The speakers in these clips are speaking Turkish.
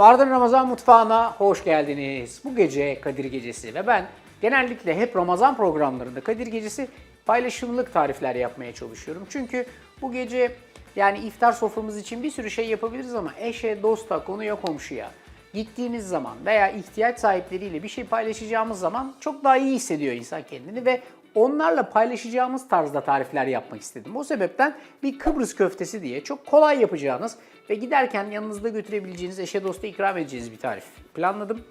Ardın Ramazan Mutfağı'na hoş geldiniz. Bu gece Kadir Gecesi ve ben genellikle hep Ramazan programlarında Kadir Gecesi paylaşımlık tarifler yapmaya çalışıyorum. Çünkü bu gece yani iftar soframız için bir sürü şey yapabiliriz ama eşe, dosta, konuya, komşuya gittiğimiz zaman veya ihtiyaç sahipleriyle bir şey paylaşacağımız zaman çok daha iyi hissediyor insan kendini ve onlarla paylaşacağımız tarzda tarifler yapmak istedim. O sebepten bir Kıbrıs köftesi diye çok kolay yapacağınız ve giderken yanınızda götürebileceğiniz eşe dosta ikram edeceğiniz bir tarif planladım.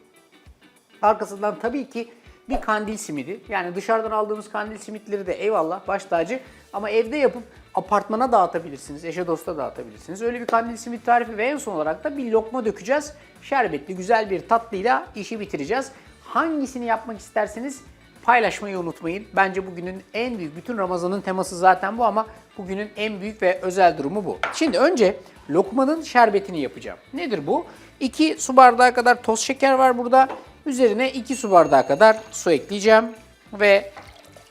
Arkasından tabii ki bir kandil simidi. Yani dışarıdan aldığımız kandil simitleri de eyvallah baş tacı ama evde yapıp apartmana dağıtabilirsiniz, eşe dosta dağıtabilirsiniz. Öyle bir kandil simit tarifi ve en son olarak da bir lokma dökeceğiz. Şerbetli güzel bir tatlıyla işi bitireceğiz. Hangisini yapmak isterseniz paylaşmayı unutmayın. Bence bugünün en büyük, bütün Ramazan'ın teması zaten bu ama bugünün en büyük ve özel durumu bu. Şimdi önce lokmanın şerbetini yapacağım. Nedir bu? 2 su bardağı kadar toz şeker var burada. Üzerine 2 su bardağı kadar su ekleyeceğim ve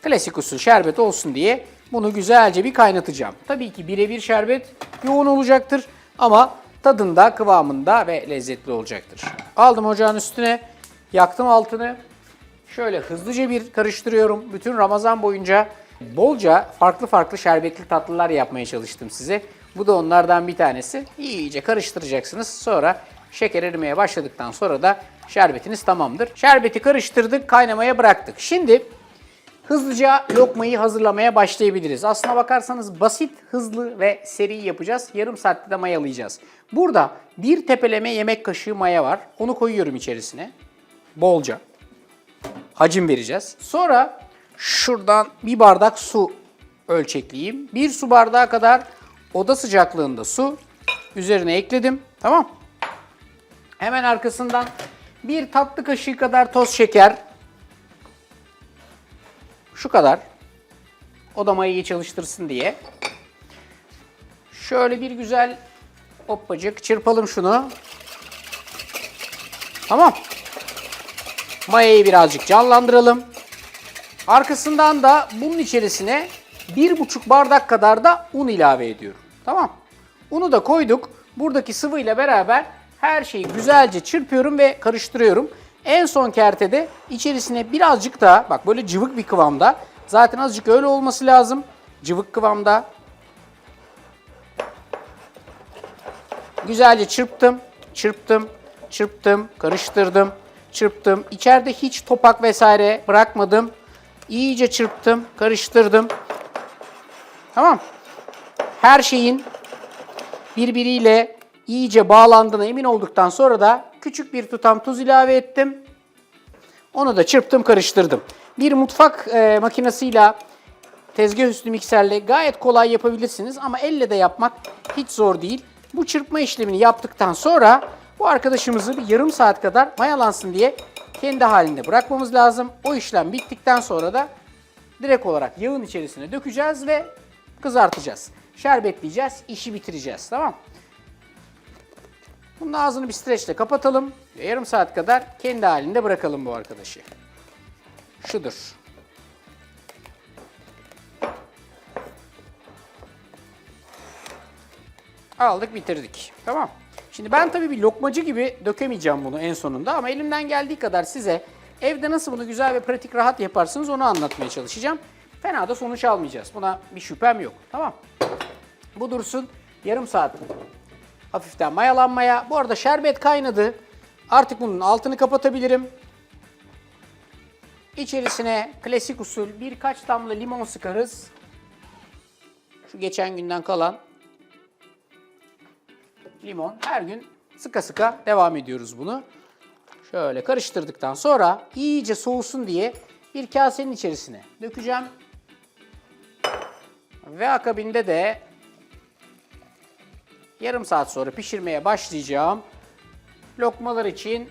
klasik usul şerbet olsun diye bunu güzelce bir kaynatacağım. Tabii ki birebir şerbet yoğun olacaktır ama tadında, kıvamında ve lezzetli olacaktır. Aldım ocağın üstüne, yaktım altını. Şöyle hızlıca bir karıştırıyorum. Bütün Ramazan boyunca bolca farklı farklı şerbetli tatlılar yapmaya çalıştım size. Bu da onlardan bir tanesi. İyice karıştıracaksınız. Sonra şeker erimeye başladıktan sonra da şerbetiniz tamamdır. Şerbeti karıştırdık, kaynamaya bıraktık. Şimdi hızlıca lokmayı hazırlamaya başlayabiliriz. Aslına bakarsanız basit, hızlı ve seri yapacağız. Yarım saatte de mayalayacağız. Burada bir tepeleme yemek kaşığı maya var. Onu koyuyorum içerisine. Bolca hacim vereceğiz. Sonra şuradan bir bardak su ölçekleyeyim. Bir su bardağı kadar oda sıcaklığında su üzerine ekledim. Tamam. Hemen arkasından bir tatlı kaşığı kadar toz şeker. Şu kadar. O da mayayı çalıştırsın diye. Şöyle bir güzel hoppacık çırpalım şunu. Tamam. Mayayı birazcık canlandıralım. Arkasından da bunun içerisine bir buçuk bardak kadar da un ilave ediyorum. Tamam. Unu da koyduk. Buradaki sıvıyla beraber her şeyi güzelce çırpıyorum ve karıştırıyorum. En son kertede içerisine birazcık daha bak böyle cıvık bir kıvamda. Zaten azıcık öyle olması lazım. Cıvık kıvamda. Güzelce çırptım, çırptım, çırptım, karıştırdım, çırptım. İçeride hiç topak vesaire bırakmadım. İyice çırptım, karıştırdım. Tamam. Her şeyin birbiriyle iyice bağlandığına emin olduktan sonra da küçük bir tutam tuz ilave ettim. Onu da çırptım, karıştırdım. Bir mutfak e, makinesiyle tezgah üstü mikserle gayet kolay yapabilirsiniz ama elle de yapmak hiç zor değil. Bu çırpma işlemini yaptıktan sonra bu arkadaşımızı bir yarım saat kadar mayalansın diye kendi halinde bırakmamız lazım. O işlem bittikten sonra da direkt olarak yağın içerisine dökeceğiz ve kızartacağız. Şerbetleyeceğiz, işi bitireceğiz. Tamam Bunun ağzını bir streçle kapatalım. ve Yarım saat kadar kendi halinde bırakalım bu arkadaşı. Şudur. Aldık bitirdik. Tamam. Şimdi ben tabii bir lokmacı gibi dökemeyeceğim bunu en sonunda ama elimden geldiği kadar size evde nasıl bunu güzel ve pratik rahat yaparsınız onu anlatmaya çalışacağım. Fena da sonuç almayacağız. Buna bir şüphem yok. Tamam. Bu dursun yarım saat hafiften mayalanmaya. Bu arada şerbet kaynadı. Artık bunun altını kapatabilirim. İçerisine klasik usul birkaç damla limon sıkarız. Şu geçen günden kalan limon. Her gün sıka sıka devam ediyoruz bunu. Şöyle karıştırdıktan sonra iyice soğusun diye bir kasenin içerisine dökeceğim. Ve akabinde de yarım saat sonra pişirmeye başlayacağım. Lokmalar için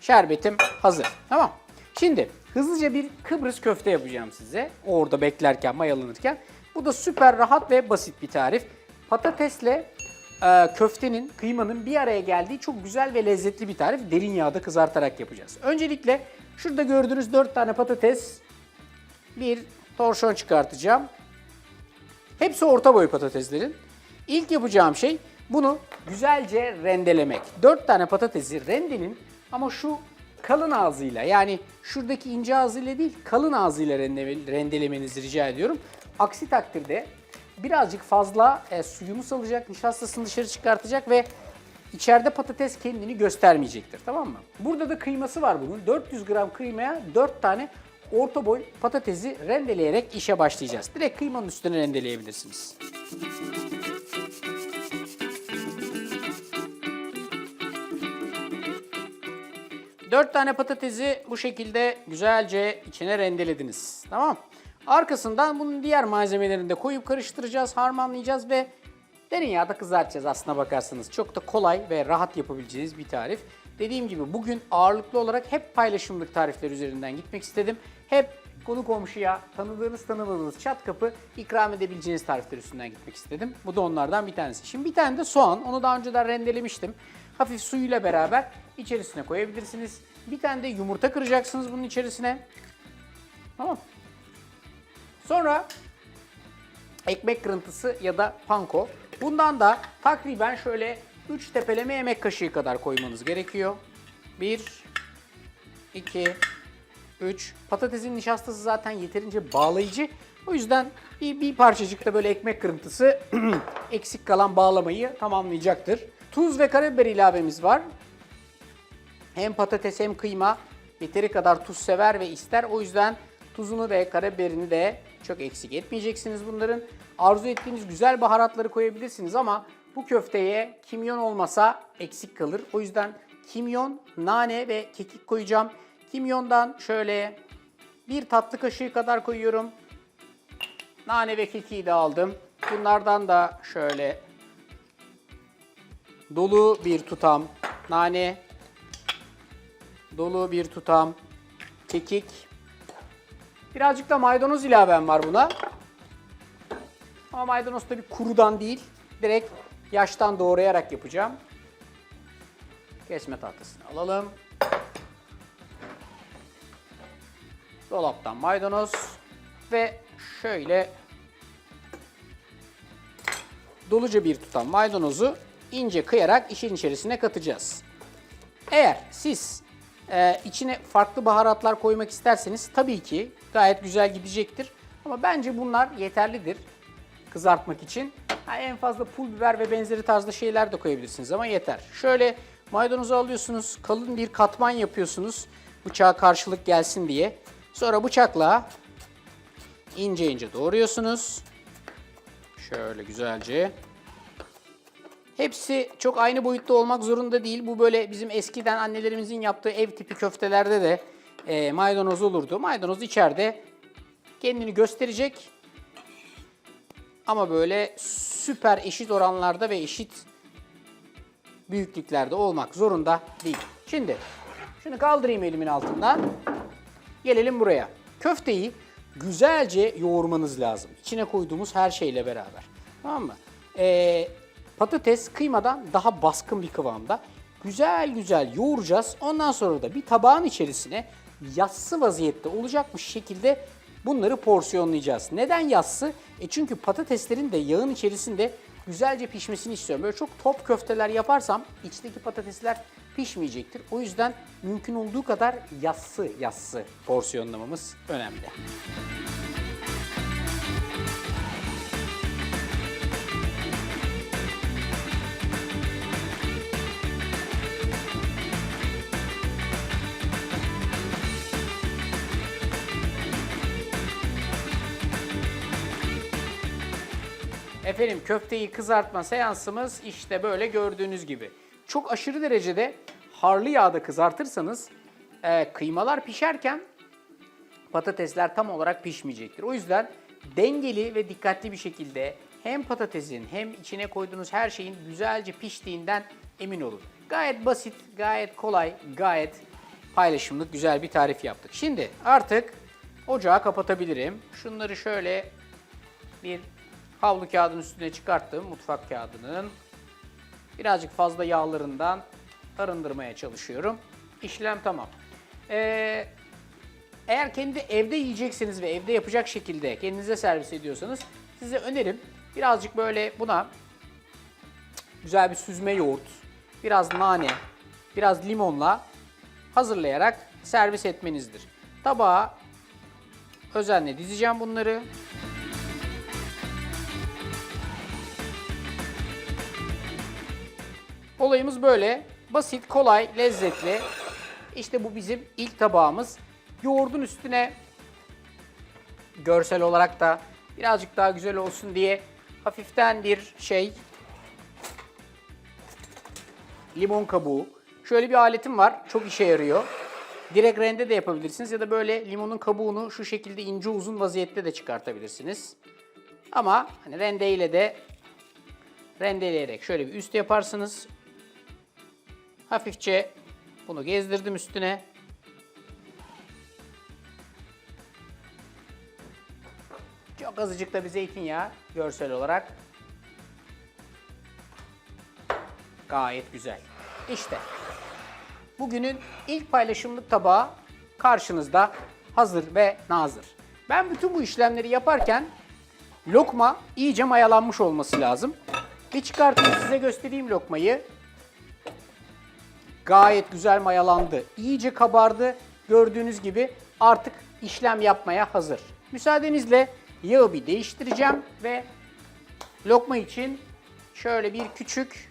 şerbetim hazır. Tamam. Şimdi hızlıca bir Kıbrıs köfte yapacağım size. Orada beklerken, mayalanırken. Bu da süper rahat ve basit bir tarif. Patatesle e, köftenin, kıymanın bir araya geldiği çok güzel ve lezzetli bir tarif. Derin yağda kızartarak yapacağız. Öncelikle şurada gördüğünüz 4 tane patates, bir torşon çıkartacağım. Hepsi orta boy patateslerin. İlk yapacağım şey bunu güzelce rendelemek. 4 tane patatesi rendenin ama şu kalın ağzıyla yani şuradaki ince ağzıyla değil kalın ağzıyla rende- rendelemenizi rica ediyorum. Aksi takdirde birazcık fazla e, suyunu salacak, nişastasını dışarı çıkartacak ve içeride patates kendini göstermeyecektir. Tamam mı? Burada da kıyması var bunun. 400 gram kıymaya 4 tane orta boy patatesi rendeleyerek işe başlayacağız. Direkt kıymanın üstüne rendeleyebilirsiniz. 4 tane patatesi bu şekilde güzelce içine rendelediniz. Tamam. Arkasından bunun diğer malzemelerini de koyup karıştıracağız, harmanlayacağız ve tereyağda kızartacağız aslına bakarsanız. Çok da kolay ve rahat yapabileceğiniz bir tarif. Dediğim gibi bugün ağırlıklı olarak hep paylaşımlık tarifler üzerinden gitmek istedim. Hep konu komşuya tanıdığınız tanımadığınız çat kapı ikram edebileceğiniz tarifler üstünden gitmek istedim. Bu da onlardan bir tanesi. Şimdi bir tane de soğan. Onu daha önceden rendelemiştim. Hafif suyuyla beraber içerisine koyabilirsiniz. Bir tane de yumurta kıracaksınız bunun içerisine. Tamam. Sonra ekmek kırıntısı ya da panko. Bundan da takriben şöyle 3 tepeleme yemek kaşığı kadar koymanız gerekiyor. 1 2 3 Patatesin nişastası zaten yeterince bağlayıcı. O yüzden bir, bir parçacık da böyle ekmek kırıntısı eksik kalan bağlamayı tamamlayacaktır. Tuz ve karabiber ilavemiz var. Hem patates hem kıyma yeteri kadar tuz sever ve ister. O yüzden tuzunu ve karabiberini de çok eksik etmeyeceksiniz bunların. Arzu ettiğiniz güzel baharatları koyabilirsiniz ama bu köfteye kimyon olmasa eksik kalır. O yüzden kimyon, nane ve kekik koyacağım. Kimyondan şöyle bir tatlı kaşığı kadar koyuyorum. Nane ve kekiği de aldım. Bunlardan da şöyle dolu bir tutam nane, dolu bir tutam kekik. Birazcık da maydanoz ilavem var buna. Ama maydanoz tabii kurudan değil, direkt yaştan doğrayarak yapacağım. Kesme tahtasını alalım. Dolaptan maydanoz ve şöyle doluca bir tutam maydanozu ince kıyarak işin içerisine katacağız. Eğer siz e, içine farklı baharatlar koymak isterseniz tabii ki gayet güzel gidecektir. Ama bence bunlar yeterlidir kızartmak için. Ha, en fazla pul biber ve benzeri tarzda şeyler de koyabilirsiniz ama yeter. Şöyle maydanozu alıyorsunuz, kalın bir katman yapıyorsunuz bıçağa karşılık gelsin diye. Sonra bıçakla ince ince doğruyorsunuz. Şöyle güzelce. Hepsi çok aynı boyutta olmak zorunda değil. Bu böyle bizim eskiden annelerimizin yaptığı ev tipi köftelerde de e, maydanoz olurdu. Maydanoz içeride kendini gösterecek. Ama böyle süper eşit oranlarda ve eşit büyüklüklerde olmak zorunda değil. Şimdi şunu kaldırayım elimin altından. Gelelim buraya. Köfteyi güzelce yoğurmanız lazım. İçine koyduğumuz her şeyle beraber. Tamam mı? Ee, patates kıymadan daha baskın bir kıvamda. Güzel güzel yoğuracağız. Ondan sonra da bir tabağın içerisine yassı vaziyette olacakmış şekilde bunları porsiyonlayacağız. Neden yassı? E çünkü patateslerin de yağın içerisinde güzelce pişmesini istiyorum. Böyle çok top köfteler yaparsam içteki patatesler pişmeyecektir. O yüzden mümkün olduğu kadar yassı yassı porsiyonlamamız önemli. Efendim köfteyi kızartma seansımız işte böyle gördüğünüz gibi. Çok aşırı derecede harlı yağda kızartırsanız e, kıymalar pişerken patatesler tam olarak pişmeyecektir. O yüzden dengeli ve dikkatli bir şekilde hem patatesin hem içine koyduğunuz her şeyin güzelce piştiğinden emin olun. Gayet basit, gayet kolay, gayet paylaşımlık güzel bir tarif yaptık. Şimdi artık ocağı kapatabilirim. Şunları şöyle bir havlu kağıdının üstüne çıkarttım mutfak kağıdının. Birazcık fazla yağlarından arındırmaya çalışıyorum. İşlem tamam. Ee, eğer kendi evde yiyeceksiniz ve evde yapacak şekilde kendinize servis ediyorsanız size önerim birazcık böyle buna güzel bir süzme yoğurt, biraz nane, biraz limonla hazırlayarak servis etmenizdir. Tabağa özenle dizeceğim bunları. Olayımız böyle. Basit, kolay, lezzetli. İşte bu bizim ilk tabağımız. Yoğurdun üstüne görsel olarak da birazcık daha güzel olsun diye hafiften bir şey limon kabuğu. Şöyle bir aletim var. Çok işe yarıyor. Direkt rende de yapabilirsiniz ya da böyle limonun kabuğunu şu şekilde ince uzun vaziyette de çıkartabilirsiniz. Ama hani rendeyle de rendeleyerek şöyle bir üst yaparsınız. Hafifçe bunu gezdirdim üstüne. Çok azıcık da bir zeytinyağı görsel olarak. Gayet güzel. İşte bugünün ilk paylaşımlık tabağı karşınızda hazır ve nazır. Ben bütün bu işlemleri yaparken lokma iyice mayalanmış olması lazım. Bir çıkartayım size göstereyim lokmayı. Gayet güzel mayalandı. İyice kabardı. Gördüğünüz gibi artık işlem yapmaya hazır. Müsaadenizle yağı bir değiştireceğim ve lokma için şöyle bir küçük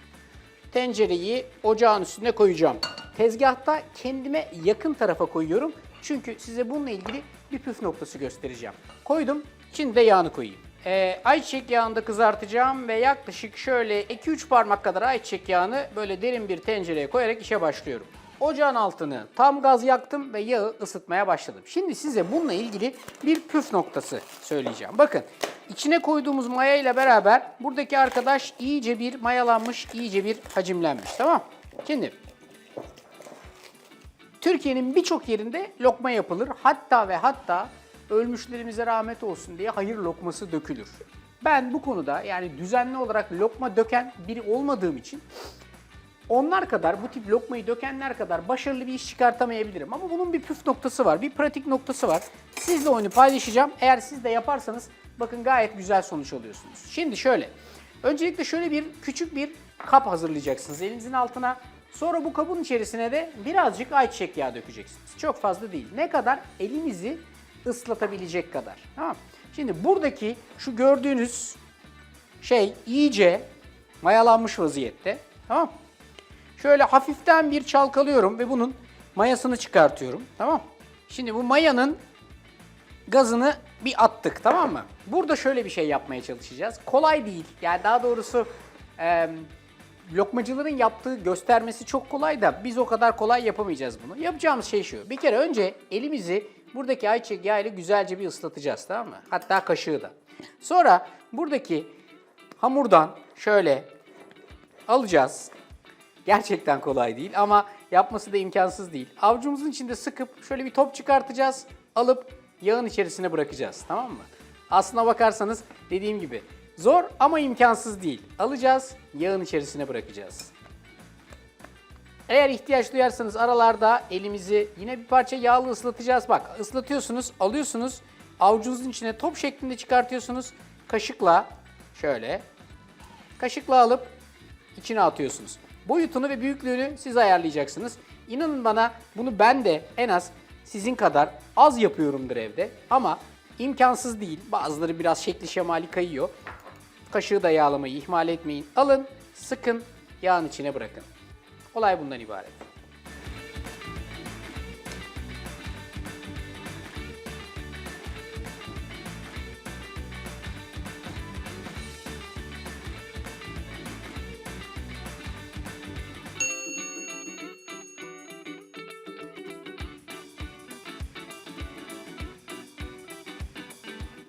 tencereyi ocağın üstüne koyacağım. Tezgahta kendime yakın tarafa koyuyorum. Çünkü size bununla ilgili bir püf noktası göstereceğim. Koydum. Şimdi de yağını koyayım. Ee, ayçiçek yağında kızartacağım ve yaklaşık şöyle 2-3 parmak kadar ayçiçek yağını böyle derin bir tencereye koyarak işe başlıyorum. Ocağın altını tam gaz yaktım ve yağı ısıtmaya başladım. Şimdi size bununla ilgili bir püf noktası söyleyeceğim. Bakın içine koyduğumuz maya ile beraber buradaki arkadaş iyice bir mayalanmış, iyice bir hacimlenmiş. Tamam Şimdi Türkiye'nin birçok yerinde lokma yapılır. Hatta ve hatta ölmüşlerimize rahmet olsun diye hayır lokması dökülür. Ben bu konuda yani düzenli olarak lokma döken biri olmadığım için onlar kadar bu tip lokmayı dökenler kadar başarılı bir iş çıkartamayabilirim. Ama bunun bir püf noktası var, bir pratik noktası var. Sizle oyunu paylaşacağım. Eğer siz de yaparsanız bakın gayet güzel sonuç alıyorsunuz. Şimdi şöyle. Öncelikle şöyle bir küçük bir kap hazırlayacaksınız elinizin altına. Sonra bu kabın içerisine de birazcık ayçiçek yağı dökeceksiniz. Çok fazla değil. Ne kadar? Elinizi ıslatabilecek kadar. Tamam. Şimdi buradaki şu gördüğünüz şey iyice mayalanmış vaziyette. Tamam. Şöyle hafiften bir çalkalıyorum ve bunun mayasını çıkartıyorum. Tamam. Şimdi bu mayanın gazını bir attık tamam mı? Burada şöyle bir şey yapmaya çalışacağız. Kolay değil. Yani daha doğrusu e, lokmacıların yaptığı göstermesi çok kolay da biz o kadar kolay yapamayacağız bunu. Yapacağımız şey şu. Bir kere önce elimizi buradaki ayçiçek yağı güzelce bir ıslatacağız tamam mı? Hatta kaşığı da. Sonra buradaki hamurdan şöyle alacağız. Gerçekten kolay değil ama yapması da imkansız değil. Avucumuzun içinde sıkıp şöyle bir top çıkartacağız. Alıp yağın içerisine bırakacağız. Tamam mı? Aslına bakarsanız dediğim gibi zor ama imkansız değil. Alacağız, yağın içerisine bırakacağız. Eğer ihtiyaç duyarsanız aralarda elimizi yine bir parça yağlı ıslatacağız. Bak ıslatıyorsunuz, alıyorsunuz, avucunuzun içine top şeklinde çıkartıyorsunuz. Kaşıkla şöyle, kaşıkla alıp içine atıyorsunuz. Boyutunu ve büyüklüğünü siz ayarlayacaksınız. İnanın bana bunu ben de en az sizin kadar az yapıyorumdur evde ama imkansız değil. Bazıları biraz şekli şemali kayıyor. Kaşığı da yağlamayı ihmal etmeyin. Alın, sıkın, yağın içine bırakın. Olay bundan ibaret.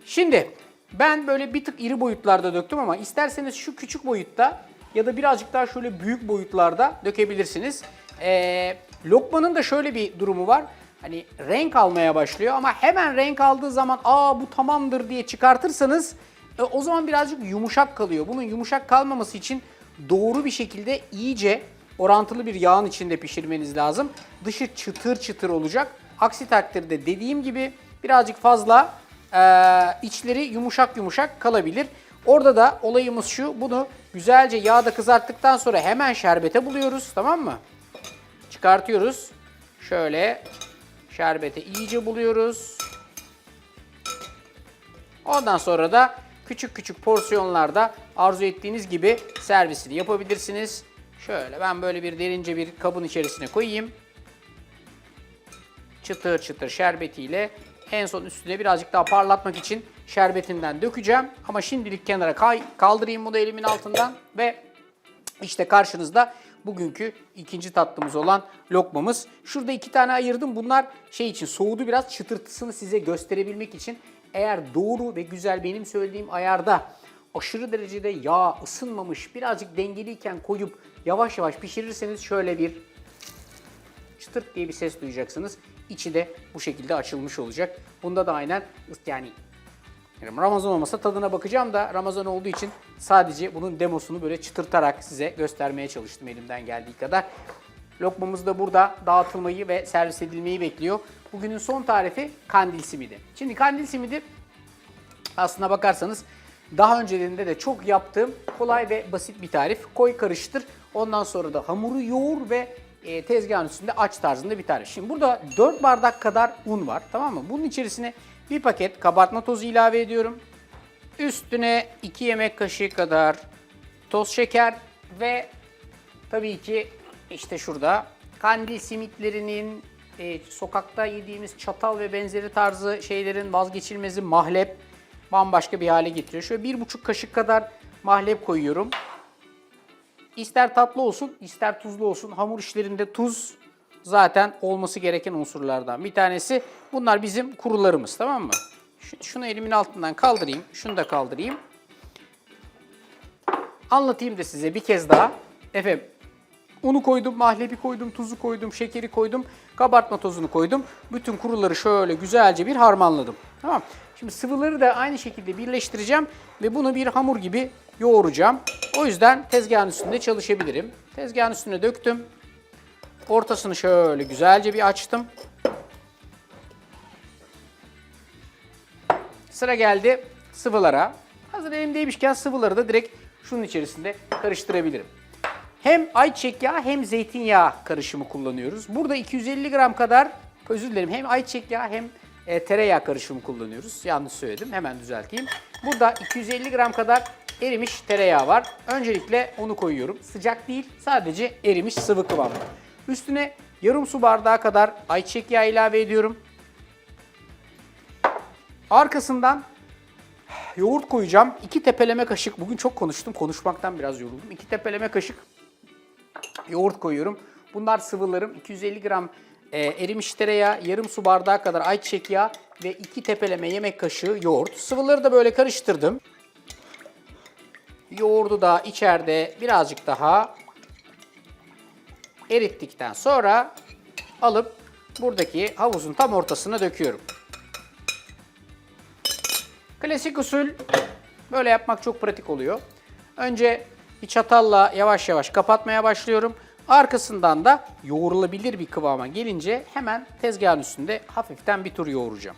Şimdi ben böyle bir tık iri boyutlarda döktüm ama isterseniz şu küçük boyutta ya da birazcık daha şöyle büyük boyutlarda dökebilirsiniz. Ee, lokmanın da şöyle bir durumu var. Hani renk almaya başlıyor ama hemen renk aldığı zaman aa bu tamamdır diye çıkartırsanız e, o zaman birazcık yumuşak kalıyor. Bunun yumuşak kalmaması için doğru bir şekilde iyice orantılı bir yağın içinde pişirmeniz lazım. Dışı çıtır çıtır olacak. Aksi takdirde dediğim gibi birazcık fazla ee, içleri yumuşak yumuşak kalabilir. Orada da olayımız şu. Bunu güzelce yağda kızarttıktan sonra hemen şerbete buluyoruz. Tamam mı? Çıkartıyoruz. Şöyle şerbete iyice buluyoruz. Ondan sonra da küçük küçük porsiyonlarda arzu ettiğiniz gibi servisini yapabilirsiniz. Şöyle ben böyle bir derince bir kabın içerisine koyayım. Çıtır çıtır şerbetiyle en son üstüne birazcık daha parlatmak için şerbetinden dökeceğim. Ama şimdilik kenara kay- kaldırayım bunu elimin altından ve işte karşınızda bugünkü ikinci tatlımız olan lokmamız. Şurada iki tane ayırdım. Bunlar şey için soğudu biraz çıtırtısını size gösterebilmek için. Eğer doğru ve güzel benim söylediğim ayarda aşırı derecede yağ ısınmamış birazcık dengeliyken koyup yavaş yavaş pişirirseniz şöyle bir çıtırt diye bir ses duyacaksınız. İçi de bu şekilde açılmış olacak. Bunda da aynen yani Ramazan olmasa tadına bakacağım da Ramazan olduğu için sadece bunun demosunu böyle çıtırtarak size göstermeye çalıştım elimden geldiği kadar. Lokmamız da burada dağıtılmayı ve servis edilmeyi bekliyor. Bugünün son tarifi kandil simidi. Şimdi kandil simidi aslına bakarsanız daha öncelerinde de çok yaptığım kolay ve basit bir tarif. Koy karıştır. Ondan sonra da hamuru yoğur ve e, tezgahın üstünde aç tarzında bir tarif. Şimdi burada 4 bardak kadar un var tamam mı? Bunun içerisine bir paket kabartma tozu ilave ediyorum. Üstüne 2 yemek kaşığı kadar toz şeker ve tabii ki işte şurada kandil simitlerinin e, sokakta yediğimiz çatal ve benzeri tarzı şeylerin vazgeçilmezi mahlep bambaşka bir hale getiriyor. Şöyle bir buçuk kaşık kadar mahlep koyuyorum. İster tatlı olsun, ister tuzlu olsun. Hamur işlerinde tuz zaten olması gereken unsurlardan bir tanesi. Bunlar bizim kurularımız tamam mı? Şu- Şunu elimin altından kaldırayım, şunu da kaldırayım. Anlatayım da size bir kez daha. Efendim Unu koydum, mahlebi koydum, tuzu koydum, şekeri koydum, kabartma tozunu koydum. Bütün kuruları şöyle güzelce bir harmanladım. Tamam. Şimdi sıvıları da aynı şekilde birleştireceğim ve bunu bir hamur gibi yoğuracağım. O yüzden tezgahın üstünde çalışabilirim. Tezgahın üstüne döktüm. Ortasını şöyle güzelce bir açtım. Sıra geldi sıvılara. Hazır elimdeymişken sıvıları da direkt şunun içerisinde karıştırabilirim. Hem ayçiçek yağı hem zeytinyağı karışımı kullanıyoruz. Burada 250 gram kadar, özür dilerim hem ayçiçek yağı hem e, tereyağı karışımı kullanıyoruz. Yanlış söyledim, hemen düzelteyim. Burada 250 gram kadar erimiş tereyağı var. Öncelikle onu koyuyorum. Sıcak değil, sadece erimiş sıvı kıvamda. Üstüne yarım su bardağı kadar ayçiçek yağı ilave ediyorum. Arkasından yoğurt koyacağım. İki tepeleme kaşık, bugün çok konuştum, konuşmaktan biraz yoruldum. İki tepeleme kaşık yoğurt koyuyorum. Bunlar sıvılarım. 250 gram e, erimiş tereyağı, yarım su bardağı kadar ayçiçek yağı ve iki tepeleme yemek kaşığı yoğurt. Sıvıları da böyle karıştırdım. Yoğurdu da içeride birazcık daha erittikten sonra alıp buradaki havuzun tam ortasına döküyorum. Klasik usul böyle yapmak çok pratik oluyor. Önce bir çatalla yavaş yavaş kapatmaya başlıyorum. Arkasından da yoğrulabilir bir kıvama gelince hemen tezgahın üstünde hafiften bir tur yoğuracağım.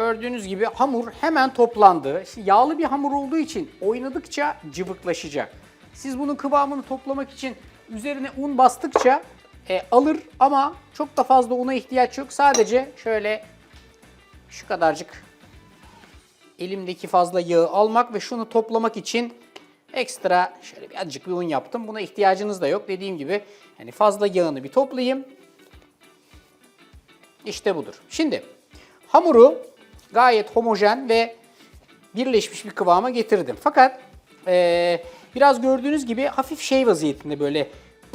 Gördüğünüz gibi hamur hemen toplandı. Şimdi yağlı bir hamur olduğu için oynadıkça cıvıklaşacak. Siz bunun kıvamını toplamak için üzerine un bastıkça e, alır ama çok da fazla una ihtiyaç yok. Sadece şöyle şu kadarcık elimdeki fazla yağı almak ve şunu toplamak için ekstra şöyle bir azıcık bir un yaptım. Buna ihtiyacınız da yok. Dediğim gibi yani fazla yağını bir toplayayım. İşte budur. Şimdi hamuru gayet homojen ve birleşmiş bir kıvama getirdim. Fakat eee, biraz gördüğünüz gibi hafif şey vaziyetinde böyle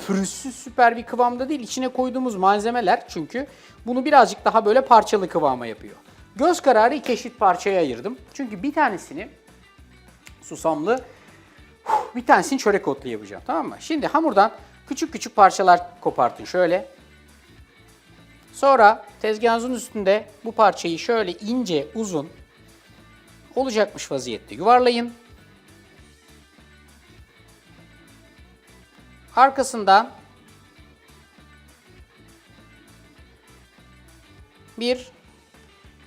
pürüzsüz süper bir kıvamda değil. İçine koyduğumuz malzemeler çünkü bunu birazcık daha böyle parçalı kıvama yapıyor. Göz kararı iki eşit parçaya ayırdım. Çünkü bir tanesini susamlı, bir tanesini çörek otlu yapacağım. Tamam mı? Şimdi hamurdan küçük küçük parçalar kopartın şöyle. Sonra tezgahınızın üstünde bu parçayı şöyle ince, uzun olacakmış vaziyette yuvarlayın. Arkasından bir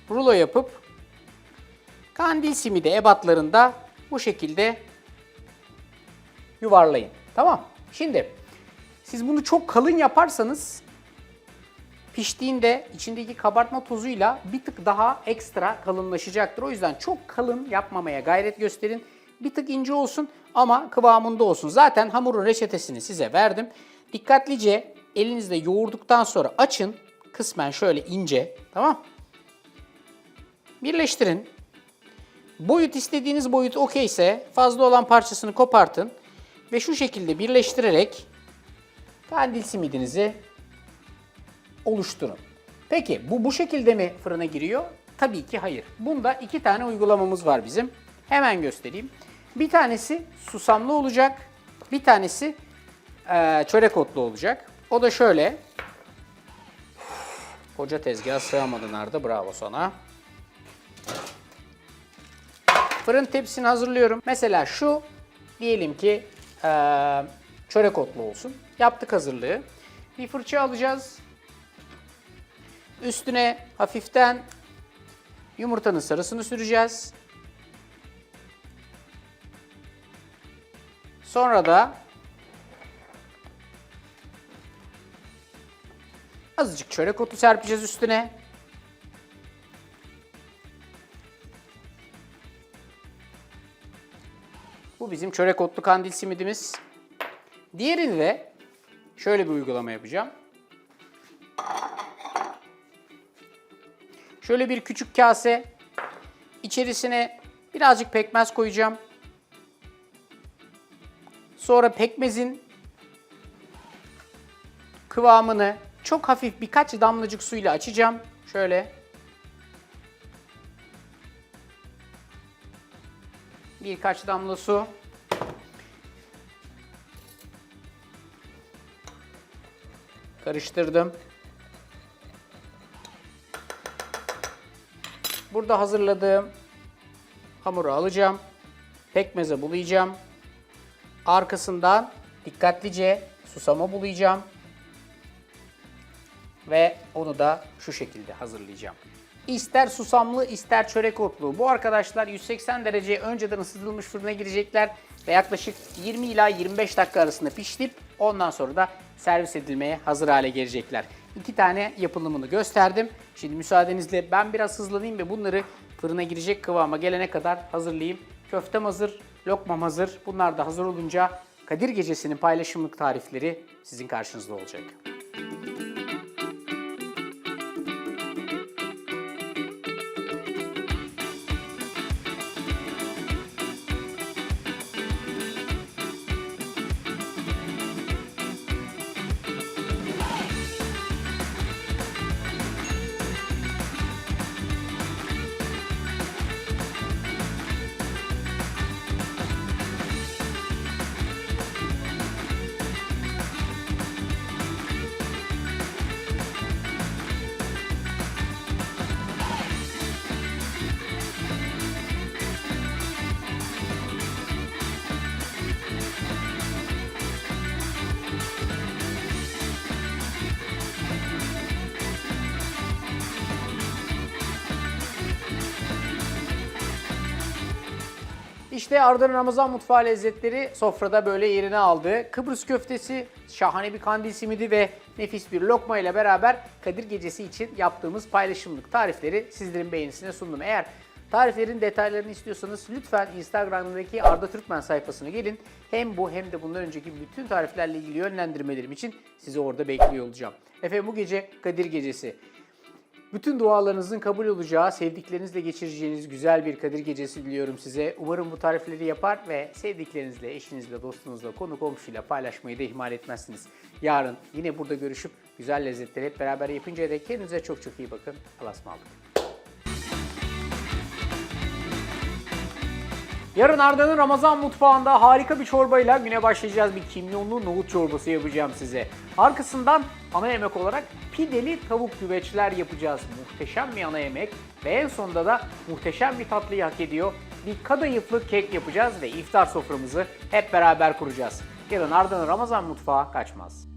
rulo yapıp kandil simidi ebatlarında bu şekilde yuvarlayın. Tamam. Şimdi siz bunu çok kalın yaparsanız piştiğinde içindeki kabartma tozuyla bir tık daha ekstra kalınlaşacaktır. O yüzden çok kalın yapmamaya gayret gösterin. Bir tık ince olsun ama kıvamında olsun. Zaten hamurun reçetesini size verdim. Dikkatlice elinizde yoğurduktan sonra açın. Kısmen şöyle ince. Tamam Birleştirin. Boyut istediğiniz boyut okeyse fazla olan parçasını kopartın. Ve şu şekilde birleştirerek kandil simidinizi oluşturun. Peki bu bu şekilde mi fırına giriyor? Tabii ki hayır. Bunda iki tane uygulamamız var bizim. Hemen göstereyim. Bir tanesi susamlı olacak. Bir tanesi eee, çörek otlu olacak. O da şöyle. Koca tezgaha sığamadın Arda. Bravo sana. Fırın tepsisini hazırlıyorum. Mesela şu diyelim ki eee, çörek otlu olsun. Yaptık hazırlığı. Bir fırça alacağız. Üstüne hafiften yumurtanın sarısını süreceğiz. Sonra da azıcık çörek otu serpeceğiz üstüne. Bu bizim çörek otlu kandil simidimiz. Diğerini de şöyle bir uygulama yapacağım. Şöyle bir küçük kase. içerisine birazcık pekmez koyacağım. Sonra pekmezin kıvamını çok hafif birkaç damlacık suyla açacağım. Şöyle. Birkaç damla su. Karıştırdım. Burada hazırladığım hamuru alacağım. Pekmeze bulayacağım. Arkasından dikkatlice susama bulayacağım. Ve onu da şu şekilde hazırlayacağım. İster susamlı ister çörek otlu. Bu arkadaşlar 180 derece önceden ısıtılmış fırına girecekler ve yaklaşık 20 ila 25 dakika arasında pişirip ondan sonra da servis edilmeye hazır hale gelecekler. İki tane yapılımını gösterdim. Şimdi müsaadenizle ben biraz hızlanayım ve bunları fırına girecek kıvama gelene kadar hazırlayayım. Köftem hazır, lokmam hazır. Bunlar da hazır olunca Kadir Gecesi'nin paylaşımlık tarifleri sizin karşınızda olacak. İşte Arda'nın Ramazan mutfağı lezzetleri sofrada böyle yerini aldı. Kıbrıs köftesi, şahane bir kandil simidi ve nefis bir lokma ile beraber Kadir Gecesi için yaptığımız paylaşımlık tarifleri sizlerin beğenisine sundum. Eğer tariflerin detaylarını istiyorsanız lütfen Instagram'daki Arda Türkmen sayfasına gelin. Hem bu hem de bundan önceki bütün tariflerle ilgili yönlendirmelerim için sizi orada bekliyor olacağım. Efendim bu gece Kadir Gecesi. Bütün dualarınızın kabul olacağı, sevdiklerinizle geçireceğiniz güzel bir Kadir Gecesi diliyorum size. Umarım bu tarifleri yapar ve sevdiklerinizle, eşinizle, dostunuzla, konu komşuyla paylaşmayı da ihmal etmezsiniz. Yarın yine burada görüşüp güzel lezzetleri hep beraber yapıncaya dek kendinize çok çok iyi bakın. Allah'a ısmarladık. Yarın Arda'nın Ramazan mutfağında harika bir çorbayla güne başlayacağız. Bir kimyonlu nohut çorbası yapacağım size. Arkasından ana yemek olarak pideli tavuk güveçler yapacağız. Muhteşem bir ana yemek ve en sonunda da muhteşem bir tatlıyı hak ediyor. Bir kadayıflı kek yapacağız ve iftar soframızı hep beraber kuracağız. Yarın Arda'nın Ramazan mutfağı kaçmaz.